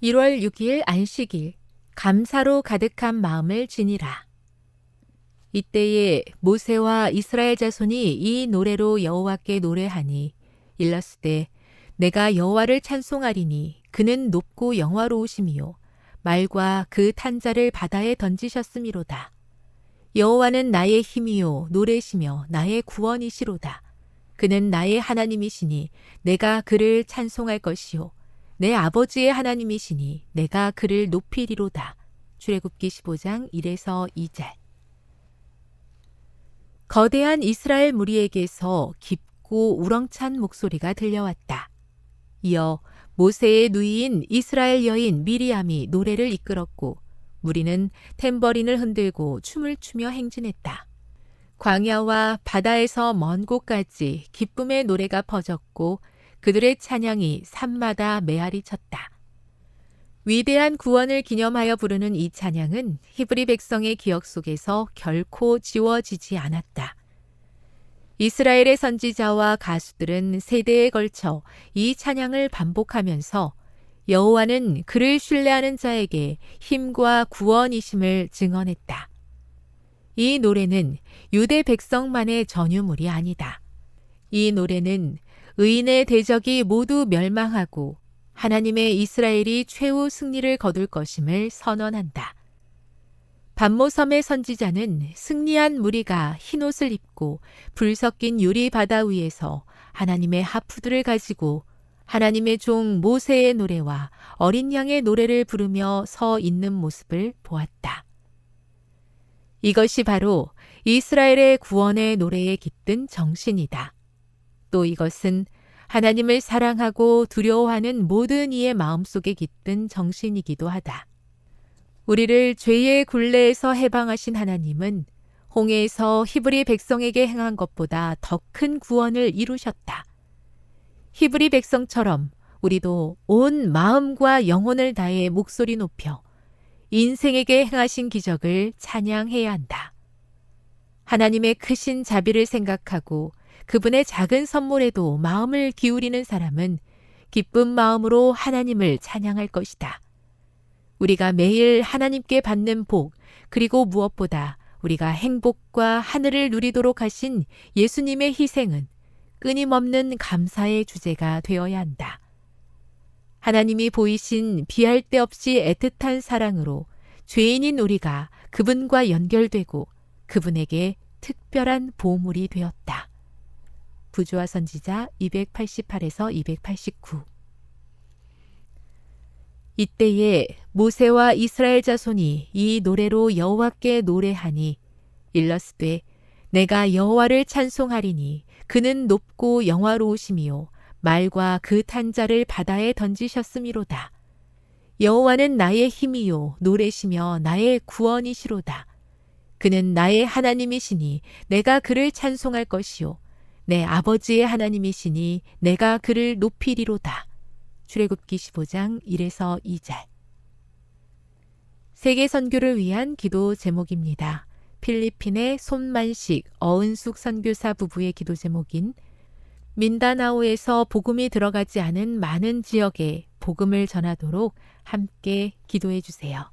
1월 6일 안식일 감사로 가득한 마음을 지니라. 이때에 모세와 이스라엘 자손이 이 노래로 여호와께 노래하니 일렀으되 내가 여호와를 찬송하리니 그는 높고 영화로우심이요 말과 그 탄자를 바다에 던지셨음이로다. 여호와는 나의 힘이요 노래시며 나의 구원이시로다. 그는 나의 하나님이시니 내가 그를 찬송할 것이요 내 아버지의 하나님이시니 내가 그를 높이리로다. 출애굽기 15장 1에서 2절. 거대한 이스라엘 무리에게서 깊고 우렁찬 목소리가 들려왔다. 이어 모세의 누이인 이스라엘 여인 미리암이 노래를 이끌었고 무리는 탬버린을 흔들고 춤을 추며 행진했다. 광야와 바다에서 먼 곳까지 기쁨의 노래가 퍼졌고 그들의 찬양이 산마다 메아리 쳤다. 위대한 구원을 기념하여 부르는 이 찬양은 히브리 백성의 기억 속에서 결코 지워지지 않았다. 이스라엘의 선지자와 가수들은 세대에 걸쳐 이 찬양을 반복하면서 여호와는 그를 신뢰하는 자에게 힘과 구원이심을 증언했다. 이 노래는 유대 백성만의 전유물이 아니다. 이 노래는 의인의 대적이 모두 멸망하고 하나님의 이스라엘이 최후 승리를 거둘 것임을 선언한다. 반모섬의 선지자는 승리한 무리가 흰옷을 입고 불 섞인 유리 바다 위에서 하나님의 하프들을 가지고 하나님의 종 모세의 노래와 어린 양의 노래를 부르며 서 있는 모습을 보았다. 이것이 바로 이스라엘의 구원의 노래에 깃든 정신이다. 또 이것은 하나님을 사랑하고 두려워하는 모든 이의 마음속에 깃든 정신이기도 하다. 우리를 죄의 굴레에서 해방하신 하나님은 홍해에서 히브리 백성에게 행한 것보다 더 큰 구원을 이루셨다. 히브리 백성처럼 우리도 온 마음과 영혼을 다해 목소리 높여 인생에게 행하신 기적을 찬양해야 한다. 하나님의 크신 자비를 생각하고 그분의 작은 선물에도 마음을 기울이는 사람은 기쁜 마음으로 하나님을 찬양할 것이다. 우리가 매일 하나님께 받는 복, 그리고 무엇보다 우리가 행복과 하늘을 누리도록 하신 예수님의 희생은 끊임없는 감사의 주제가 되어야 한다. 하나님이 보이신 비할 데 없이 애틋한 사랑으로 죄인인 우리가 그분과 연결되고 그분에게 특별한 보물이 되었다. 부조화 선지자 288에서 289 이때에 모세와 이스라엘 자손이 이 노래로 여호와께 노래하니 일러스되 내가 여호와를 찬송하리니 그는 높고 영화로우심이요 말과 그 탄자를 바다에 던지셨음이로다. 여호와는 나의 힘이요 노래시며 나의 구원이시로다. 그는 나의 하나님이시니 내가 그를 찬송할 것이요 내 아버지의 하나님이시니 내가 그를 높이리로다. 출애굽기 15장 1에서 2절. 세계 선교를 위한 기도 제목입니다. 필리핀의 손만식 어은숙 선교사 부부의 기도 제목인 민다나오에서 복음이 들어가지 않은 많은 지역에 복음을 전하도록 함께 기도해 주세요.